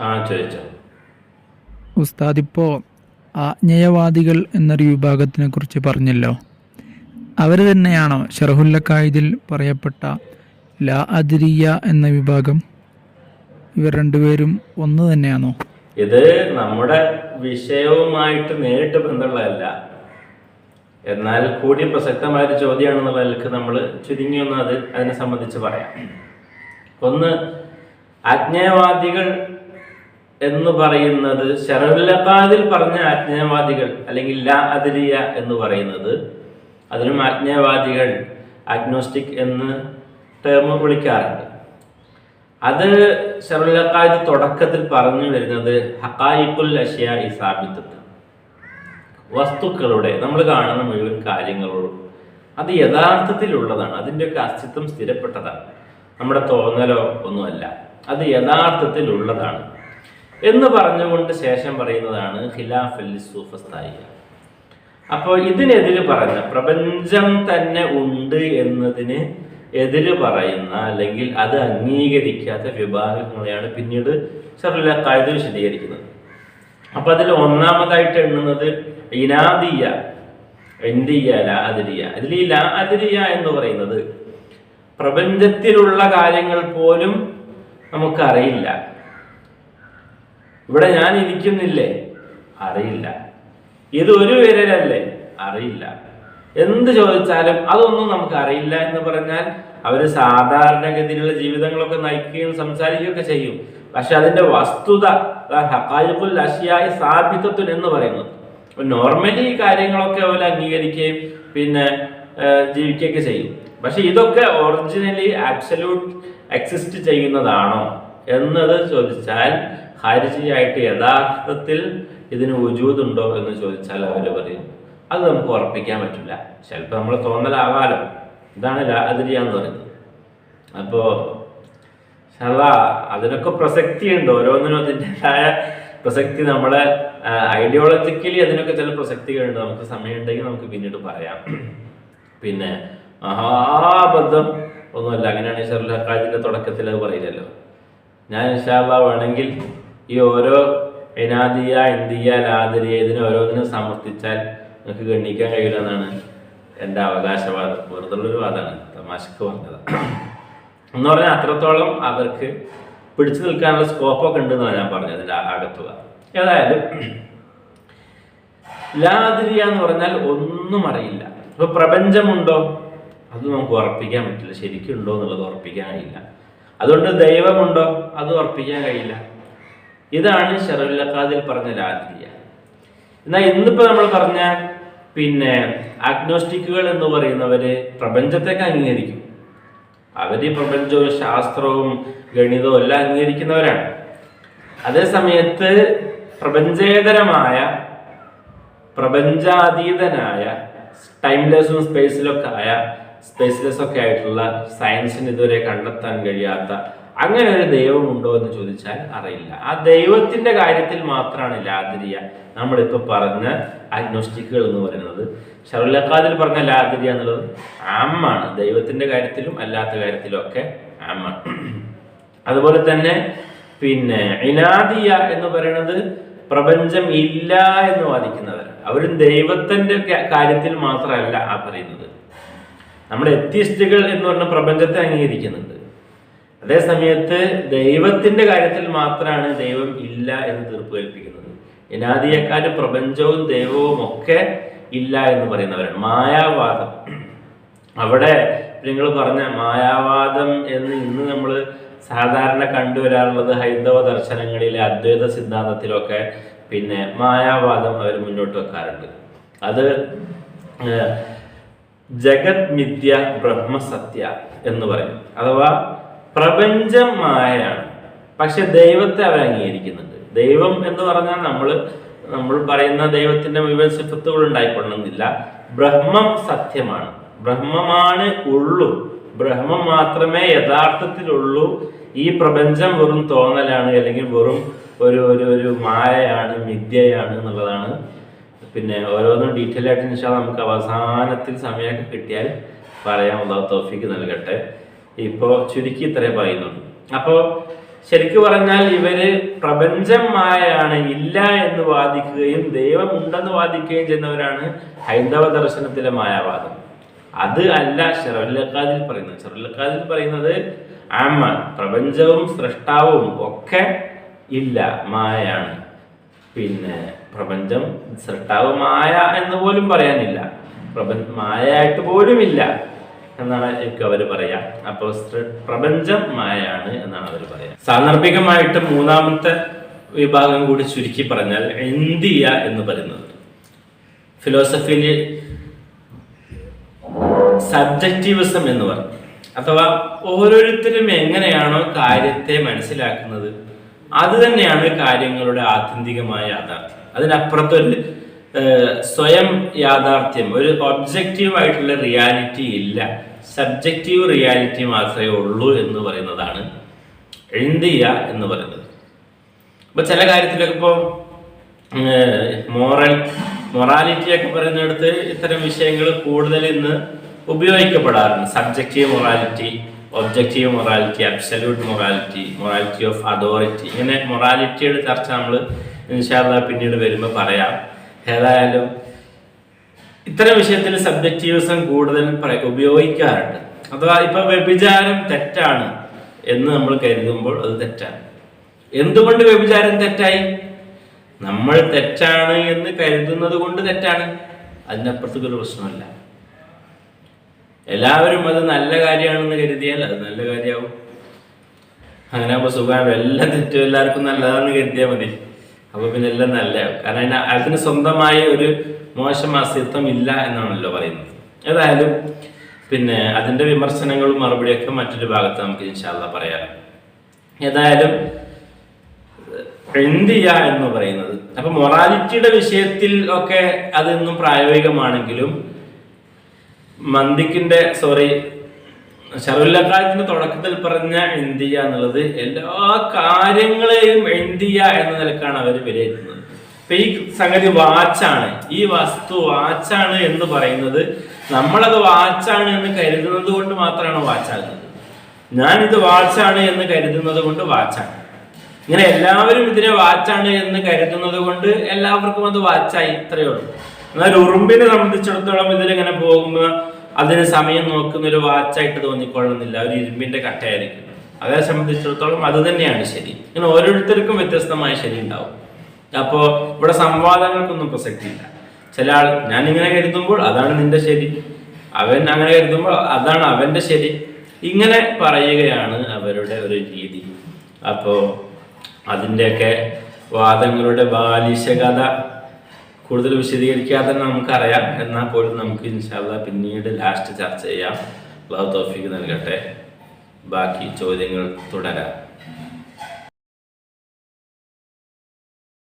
ആ ചോദിച്ചോ. ഉസ്താദ് ഇപ്പോൾ ആജ്ഞേയവാദികൾ എന്നൊരു വിഭാഗത്തിനെ കുറിച്ച് പറഞ്ഞല്ലോ. അവർ തന്നെയാണോ ഷർഹുല്ലക്കായതിൽ പറയപ്പെട്ട ലാ അതിരിയ എന്ന വിഭാഗം? ഇവർ രണ്ടുപേരും ഒന്ന് തന്നെയാണോ? ഇത് നമ്മുടെ വിഷയവുമായിട്ട് നേരിട്ട് ബന്ധമുള്ളതല്ല. എന്നാൽ കൂടി പ്രസക്തമായ ഒരു ചോദ്യമാണെന്നുള്ള നിലയ്ക്ക് നമ്മൾ ചുരുങ്ങി ഒന്ന് അത് അതിനെ സംബന്ധിച്ച് പറയാം. ഒന്ന് ആജ്ഞേയവാദികൾ എന്ന് പറയുന്നത് ഷറഫുല്ലഖാദിൽ പറഞ്ഞ ആജ്ഞേയവാദികൾ അല്ലെങ്കിൽ ലാ അതിരിയ എന്ന് പറയുന്നത് അതിനും ആജ്ഞേയവാദികൾ അഗ്നോസ്റ്റിക് എന്ന് ടേം വിളിക്കാറുണ്ട്. അത് ഷറുല്ലഖാദ് തുടക്കത്തിൽ പറഞ്ഞു വരുന്നത് ഹക്കായിക്കുൽ അഷ്യ ഇസാബിത്തത്ത് വസ്തുക്കളുടെ നമ്മൾ കാണുന്ന മുഴുവൻ കാര്യങ്ങളോടും അത് യഥാർത്ഥത്തിലുള്ളതാണ് അതിന്റെയൊക്കെ അസ്തിത്വം സ്ഥിരപ്പെട്ടതാണ്. നമ്മുടെ തോന്നലോ ഒന്നുമല്ല അത് യഥാർത്ഥത്തിലുള്ളതാണ്. എന്ന് പറഞ്ഞുകൊണ്ട് ശേഷം പറയുന്നതാണ് ഖിലാഫ് അൽ സൂഫസ്ഥായി അപ്പോൾ ഇതിനെതിര് പറഞ്ഞ പ്രപഞ്ചം തന്നെ ഉണ്ട് എന്നതിന് എതിര് പറയുന്ന അല്ലെങ്കിൽ അത് അംഗീകരിക്കാത്ത വിഭാഗങ്ങളെയാണ് പിന്നീട് ഷറുല്ലക്കായത് വിശദീകരിക്കുന്നത്. അപ്പൊ അതിൽ ഒന്നാമതായിട്ട് എണ്ണുന്നത് ഇനാദിയ എന്തിയ ലാ അതിരിയ. അതിൽ ഈ ലാ അതിരിയ എന്ന് പറയുന്നത് പ്രപഞ്ചത്തിലുള്ള കാര്യങ്ങൾ പോലും നമുക്കറിയില്ല. ഇവിടെ ഞാൻ ഇരിക്കുന്നില്ലേ? അറിയില്ല. ഇത് ഒരു വിരലല്ലേ? അറിയില്ല. എന്ത് ചോദിച്ചാലും അതൊന്നും നമുക്ക് അറിയില്ല എന്ന് പറഞ്ഞാൽ അവർ സാധാരണഗതിയിലുള്ള ജീവിതങ്ങളൊക്കെ നയിക്കുകയും സംസാരിക്കുകയൊക്കെ ചെയ്യും. പക്ഷെ അതിന്റെ വസ്തുത ഹക്കായിക്കുൽ അഷിയായി സ്ഥാപിതത്വൻ എന്ന് പറയുന്നത്. നോർമലി ഈ കാര്യങ്ങളൊക്കെ അവർ അംഗീകരിക്കുകയും പിന്നെ ജീവിക്കുകയൊക്കെ ചെയ്യും. പക്ഷെ ഇതൊക്കെ ഒറിജിനലി ആബ്സല്യൂട്ട് എക്സിസ്റ്റ് ചെയ്യുന്നതാണോ എന്നത് ചോദിച്ചാൽ ഹാരിജിയായിട്ട് യഥാർത്ഥത്തിൽ ഇതിന് ഉജൂതുണ്ടോ എന്ന് ചോദിച്ചാൽ അവർ പറയും. അത് നമുക്ക് ഉറപ്പിക്കാൻ പറ്റില്ല. ചിലപ്പോൾ നമ്മൾ തോന്നലാവാലോ. ഇതാണ് എന്ന് പറയുന്നത്. അപ്പോൾ ശല അതിനൊക്കെ പ്രസക്തിയുണ്ട്. ഓരോന്നിനും അതിന്റെതായ പ്രസക്തി. നമ്മളെ ഐഡിയോളജിക്കലി അതിനൊക്കെ ചില പ്രസക്തികളുണ്ട്. നമുക്ക് സമയമുണ്ടെങ്കിൽ നമുക്ക് പിന്നീട് പറയാം. പിന്നെ മഹാബദ്ധം ഒന്നുമല്ല. അങ്ങനെയാണ് ഷർലക്കാജിന്റെ തുടക്കത്തിൽ അത് പറയില്ലല്ലോ. ഞാൻ ഇൻഷാല്ല വേണമെങ്കിൽ ഈ ഓരോ എനാദിയ ഇന്ദിയ ലാതിരിയ ഇതിനെ ഓരോന്നിനും സമർത്ഥിച്ചാൽ നിങ്ങൾക്ക് ഗണ്ണിക്കാൻ കഴിയില്ല എന്നാണ് എന്റെ അവകാശവാദം. വെറുതുള്ളൊരു വാദമാണ്. തമാശക്ക് പറഞ്ഞത്. എന്ന് പറഞ്ഞാൽ അത്രത്തോളം അവർക്ക് പിടിച്ചു നിൽക്കാനുള്ള സ്കോപ്പൊക്കെ ഉണ്ടെന്നാണ് ഞാൻ പറഞ്ഞത് അതിന്റെ അകത്തുക ഏതായാലും ലാതിരിയ എന്ന് പറഞ്ഞാൽ ഒന്നും അറിയില്ല. ഇപ്പൊ പ്രപഞ്ചമുണ്ടോ? അത് നമുക്ക് ഉറപ്പിക്കാൻ പറ്റില്ല. ശരിക്കും ഉണ്ടോ എന്നുള്ളത് ഉറപ്പിക്കാൻ കഴിയില്ല. അതുകൊണ്ട് ദൈവമുണ്ടോ? അത് ഉറപ്പിക്കാൻ കഴിയില്ല. ഇതാണ് ഷെറുല്ലഖാദിൽ പറഞ്ഞ രാത്രിയ. എന്നാൽ ഇന്നിപ്പോൾ നമ്മൾ പറഞ്ഞ പിന്നെ അഗ്നോസ്റ്റിക്കുകൾ എന്ന് പറയുന്നവര് പ്രപഞ്ചത്തേക്ക് അംഗീകരിക്കും. അവർ ഈ പ്രപഞ്ചവും ശാസ്ത്രവും ഗണിതവും എല്ലാം അംഗീകരിക്കുന്നവരാണ്. അതേ സമയത്ത് പ്രപഞ്ചേതരമായ പ്രപഞ്ചാതീതനായ ടൈംലെസ്സും സ്പേസിലൊക്കെ ആയ സ്പേസ്ലെസ് ഒക്കെ ആയിട്ടുള്ള സയൻസിന് ഇതുവരെ കണ്ടെത്താൻ കഴിയാത്ത അങ്ങനെ ഒരു ദൈവമുണ്ടോ എന്ന് ചോദിച്ചാൽ അറിയില്ല. ആ ദൈവത്തിന്റെ കാര്യത്തിൽ മാത്രമാണ് ലാതിരിയ നമ്മളിപ്പോൾ പറഞ്ഞ അഗ്നോസ്റ്റിക്കുകൾ എന്ന് പറയുന്നത്. ഷറുല്ലക്കാദിൽ പറഞ്ഞ ലാതിരിയ എന്നുള്ളത് ആമാണ് ദൈവത്തിന്റെ കാര്യത്തിലും അല്ലാത്ത കാര്യത്തിലും ഒക്കെ ആമാണ് അതുപോലെ തന്നെ പിന്നെ ഇനാദിയ എന്ന് പറയുന്നത് പ്രപഞ്ചം ഇല്ല എന്ന് വാദിക്കുന്നവരാണ്. അവരും ദൈവത്തിന്റെ കാര്യത്തിൽ മാത്രമല്ല ആ പറയുന്നത്. നമ്മുടെ എത്തിസ്റ്റുകൾ എന്ന് പറഞ്ഞ പ്രപഞ്ചത്തെ അംഗീകരിക്കുന്നുണ്ട്. അതേ സമയത്ത് ദൈവത്തിന്റെ കാര്യത്തിൽ മാത്രമാണ് ദൈവം ഇല്ല എന്ന് തീർപ്പ് കൽപ്പിക്കുന്നത്. ഇനാദിയക്കാര് പ്രപഞ്ചവും ദൈവവും ഒക്കെ ഇല്ല എന്ന് പറയുന്നവരാണ്. മായാവാദം. അവിടെ നിങ്ങൾ പറഞ്ഞ മായാവാദം എന്ന് ഇന്ന് നമ്മൾ സാധാരണ കണ്ടുവരാറുള്ളത് ഹൈന്ദവ ദർശനങ്ങളിലെ അദ്വൈത സിദ്ധാന്തത്തിലൊക്കെ പിന്നെ മായാവാദം അവർ മുന്നോട്ട് വെക്കാറുണ്ട്. അത് ജഗത് മിഥ്യ ബ്രഹ്മസത്യ എന്ന് പറയും. അഥവാ പ്രപഞ്ചം മായയാണ് പക്ഷെ ദൈവത്തെ അവർ അംഗീകരിക്കുന്നുണ്ട്. ദൈവം എന്ന് പറഞ്ഞാൽ നമ്മൾ നമ്മൾ പറയുന്ന ദൈവത്തിന്റെ മുഴുവൻ സിഫത്തുകൾ ഉണ്ടായിക്കൊള്ളുന്നില്ല. ബ്രഹ്മം സത്യമാണ്. ബ്രഹ്മമാണ് ഉള്ളു. ബ്രഹ്മം മാത്രമേ യഥാർത്ഥത്തിലുള്ളൂ. ഈ പ്രപഞ്ചം വെറും തോന്നലാണ് അല്ലെങ്കിൽ വെറും ഒരു ഒരു ഒരു മായയാണ് മിഥ്യയാണ് എന്നുള്ളതാണ്. പിന്നെ ഓരോന്നും ഡീറ്റെയിൽ ആയിട്ട് നമുക്ക് അവസാനത്തിൽ സമയമൊക്കെ കിട്ടിയാൽ പറയാൻ ഉള്ള തോഫിക്ക് നൽകട്ടെ. ഇപ്പോൾ ചുരുക്കി ഇത്രേ പറയുന്നുള്ളൂ. അപ്പോൾ ശരിക്കു പറഞ്ഞാൽ ഇവർ പ്രപഞ്ചം മായയാണ് ഇല്ല എന്ന് വാദിക്കുകയും ദൈവം ഉണ്ടെന്ന് വാദിക്കുകയും ചെയ്യുന്നവരാണ് ഹൈന്ദവ ദർശനത്തിലെ മായാവാദം. അത് അല്ല ഷെറുല്ലക്കാദിൽ പറയുന്നത്. ഷെറുല്ലക്കാദിൽ പറയുന്നത് ആമ പ്രപഞ്ചവും സൃഷ്ടാവും ഒക്കെ ഇല്ല മായയാണ്. പിന്നെ പ്രപഞ്ചം സൃഷ്ടാവ് മായ എന്ന് പോലും പറയാനില്ല. പ്രപഞ്ച മായയായിട്ട് പോലും ഇല്ല എന്നാണ് എനിക്ക് അവർ പറയാ. അപ്പോൾ പ്രപഞ്ചം മായാണ് എന്നാണ് അവർ പറയാ. സാന്ദർഭികമായിട്ട് മൂന്നാമത്തെ വിഭാഗം കൂടി ചുരുക്കി പറഞ്ഞാൽ ഇന്ത്യ എന്ന് പറയുന്നത്. ഫിലോസഫിയിൽ സബ്ജക്റ്റീവിസം എന്ന് പറയും. അഥവാ ഓരോരുത്തരും എങ്ങനെയാണോ കാര്യത്തെ മനസ്സിലാക്കുന്നത് അത് തന്നെയാണ് കാര്യങ്ങളുടെ ആത്യന്തികമായ യാഥാർത്ഥ്യം. അതിനപ്പുറത്തൊരു സ്വയം യാഥാർത്ഥ്യം. ഒരു ഒബ്ജക്റ്റീവ് ആയിട്ടുള്ള റിയാലിറ്റി ഇല്ല. സബ്ജക്റ്റീവ് റിയാലിറ്റി മാത്രമേ ഉള്ളൂ എന്ന് പറയുന്നതാണ് ഇന്ത്യ എന്ന് പറയുന്നത്. അപ്പൊ ചില കാര്യത്തിലൊക്കെ ഇപ്പോൾ മോറൽ മൊറാലിറ്റി ഒക്കെ പറയുന്നിടത്ത് ഇത്തരം വിഷയങ്ങൾ കൂടുതൽ ഇന്ന് ഉപയോഗിക്കപ്പെടാറുണ്ട്. Subjective morality objective morality absolute morality morality of authority ഇങ്ങനെ മൊറാലിറ്റിയുടെ ചർച്ച നമ്മൾ ഇൻഷാല്ല പിന്നീട് വരുമ്പോൾ പറയാം. ഏതായാലും ഇത്തരം വിഷയത്തിൽ സബ്ജക്റ്റീവിസം കൂടുതൽ ഉപയോഗിക്കാറുണ്ട്. അഥവാ ഇപ്പൊ വ്യഭിചാരം തെറ്റാണ് എന്ന് നമ്മൾ കരുതുമ്പോൾ അത് തെറ്റാണ്. എന്തുകൊണ്ട് വ്യഭിചാരം തെറ്റായി? നമ്മൾ തെറ്റാണ് എന്ന് കരുതുന്നത് കൊണ്ട് തെറ്റാണ്. അതിനപ്പുറത്തേക്ക് ഒരു പ്രശ്നമല്ല. എല്ലാവരും അത് നല്ല കാര്യമാണെന്ന് കരുതിയാൽ അത് നല്ല കാര്യമാവും. അങ്ങനെ ആകുമ്പോൾ സുഖമാണ്. എല്ലാം തെറ്റും. എല്ലാവർക്കും നല്ലതാണെന്ന് കരുതിയാൽ മതി. അപ്പൊ പിന്നെ എല്ലാം നല്ല. കാരണം അതിന് അതിന് സ്വന്തമായി ഒരു മോശം അസ്തിത്വം ഇല്ല എന്നാണല്ലോ പറയുന്നത്. ഏതായാലും പിന്നെ അതിന്റെ വിമർശനങ്ങളും മറുപടിയൊക്കെ മറ്റൊരു ഭാഗത്ത് നമുക്ക് ഇൻഷാല്ല പറയാം. ഏതായാലും ഇന്ത്യ എന്ന് പറയുന്നത്. അപ്പൊ മൊറാലിറ്റിയുടെ വിഷയത്തിൽ ഒക്കെ അതൊന്നും പ്രായോഗികമാണെങ്കിലും മന്ദിക്കിന്റെ സോറി ഷറുല്ലക്കാലത്തിന്റെ തുടക്കത്തിൽ പറഞ്ഞ ഇന്ത്യ എന്നുള്ളത് എല്ലാ കാര്യങ്ങളെയും ഇന്ത്യ എന്ന നിലക്കാണ് അവർ വിലയിരുത്തുന്നത്. ഇപ്പൊ ഈ സംഗതി വാച്ചാണ്. ഈ വസ്തു വാച്ചാണ് എന്ന് പറയുന്നത് നമ്മളത് വാച്ചാണ് എന്ന് കരുതുന്നത് കൊണ്ട് മാത്രമാണ് വാച്ചാകുന്നത് ഞാൻ ഇത് വാച്ചാണ് എന്ന് കരുതുന്നത് കൊണ്ട് വാച്ചാണ്. ഇങ്ങനെ എല്ലാവരും ഇതിനെ വാച്ചാണ് എന്ന് കരുതുന്നത് കൊണ്ട് എല്ലാവർക്കും അത് വാച്ചായി ഇത്രയേ ഉള്ളൂ. എന്നാൽ ഉറുമ്പിനെ സംബന്ധിച്ചിടത്തോളം ഇതിലിങ്ങനെ പോകുമ്പോൾ അതിന് സമയം നോക്കുന്ന ഒരു വാച്ചായിട്ട് തോന്നിക്കൊള്ളുന്നില്ല. ഒരു ഇരുമ്പിന്റെ കട്ടയായിരിക്കും. അതേ സംബന്ധിച്ചിടത്തോളം അത് തന്നെയാണ് ശരി. ഇങ്ങനെ ഓരോരുത്തർക്കും വ്യത്യസ്തമായ ശരി ഉണ്ടാവും. അപ്പോൾ ഇവിടെ സംവാദങ്ങൾക്കൊന്നും പ്രസക്തിയില്ല. ചില ആൾ ഞാൻ ഇങ്ങനെ കരുതുമ്പോൾ അതാണ് നിന്റെ ശരി. അവൻ അങ്ങനെ കരുതുമ്പോൾ അതാണ് അവന്റെ ശരി. ഇങ്ങനെ പറയുകയാണ് അവരുടെ ഒരു രീതി. അപ്പോൾ അതിന്റെയൊക്കെ വാദങ്ങളുടെ ബാലിശകഥ കൂടുതൽ വിശദീകരിക്കാതെ നമുക്കറിയാം. എന്നാൽ പോലും നമുക്ക് ഇൻഷാല്ല പിന്നീട് ലാസ്റ്റ് ചർച്ച ചെയ്യാം. അള്ളാഹു തോഫിക്ക് നൽകട്ടെ. ബാക്കി ചോദ്യങ്ങൾ തുടരാം.